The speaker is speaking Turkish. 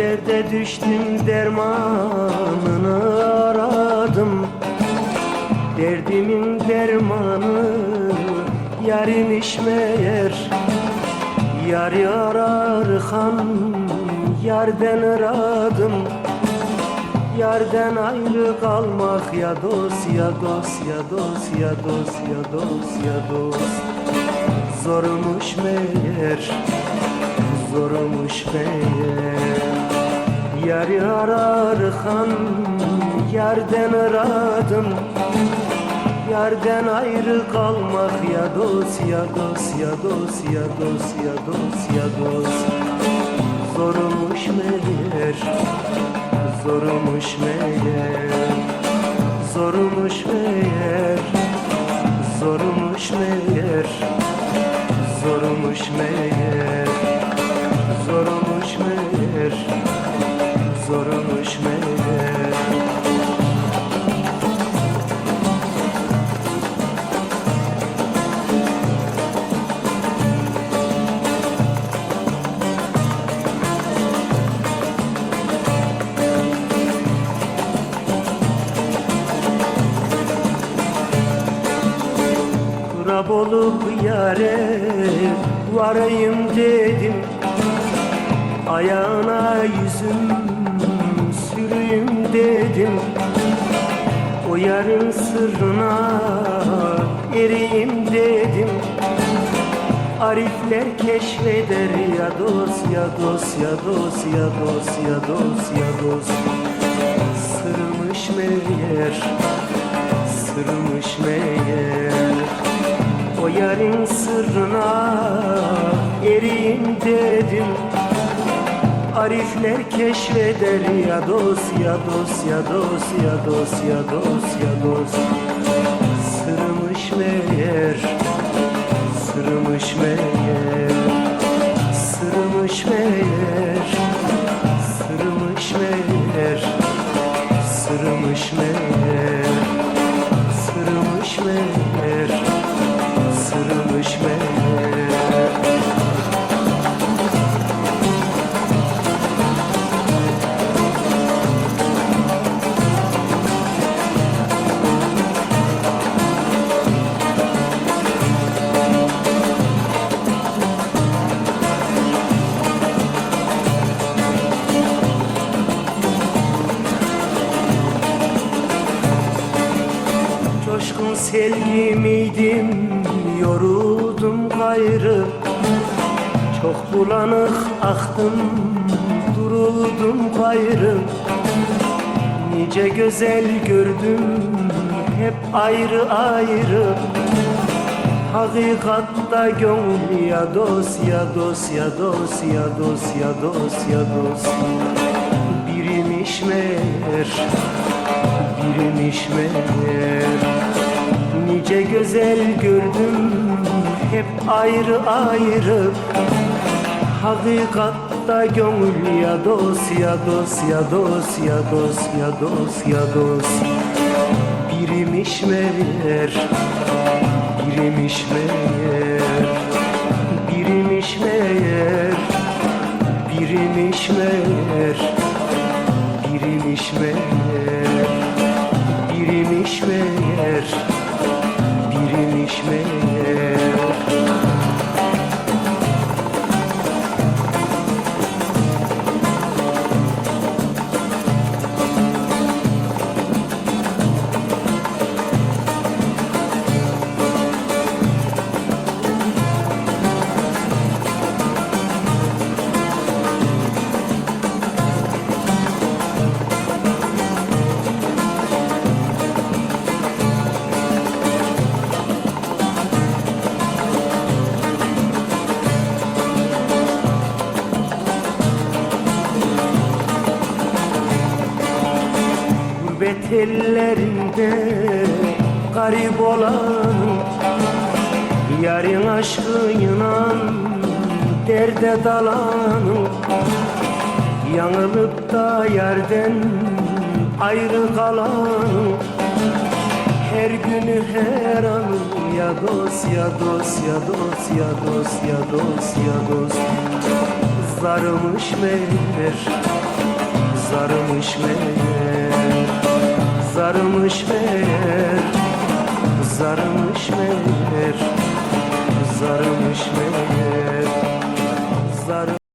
Derde düştüm dermanını aradım. Derdimin dermanı yarimiş meğer Yar ararken yerden aradım. Yerden ayrı kalmak ya dost ya dost ya dost ya dost ya dost ya dost. Zormuş meğer zormuş meğer Yar ararken yerden aradım. Yerden ayrı kalmak ya dost ya dost ya dost ya dost ya dost ya dost. Zormuş meğer Zormuş meğer olup yare varayım dedim. Ayağına yüzüm süreyim dedim. O yarın sırrına eriyim dedim. Arifler keşfeder ya dost ya dost ya dost ya dost ya dost ya dost. Sırmış meğer sırmış meğer yarın sırrına eriyim dedim. Arifler keşfeder ya dost ya dost ya dost ya dost ya dost ya dost. Sırmış meğer Sırmış meğer. Sırmış meğer Sırmış meğer. Sırmış meğer Coşkun sevgi miydim yoruldum gayrı. Çok bulanık aktım duruldum gayrı. Nice güzel gördüm hep ayrı ayrı. Hakikatta gönül ya dost ya dost ya dost ya dost ya dost Birimiş meğer birmiş meğer Nice güzel gördüm hep ayrı ayrı. Hakikatta gönül ya dost ya dost ya dost ya dost ya dost ya dost. Birimiş meğer Birimiş meğer. Birimiş meğer Birimiş meğer. Birimiş meğer Birimiş meğer Birimiş Gurbet ellerinde garip olan Yarın aşkıyla derde dalan Yanılıp da yerden ayrı kalan Her günü her an ya dost ya dost ya dost ya dost ya dost ya dost. Zarımış meğer Zarımış meğer Zarımış meğer Zarımış meğer Zarımış meğer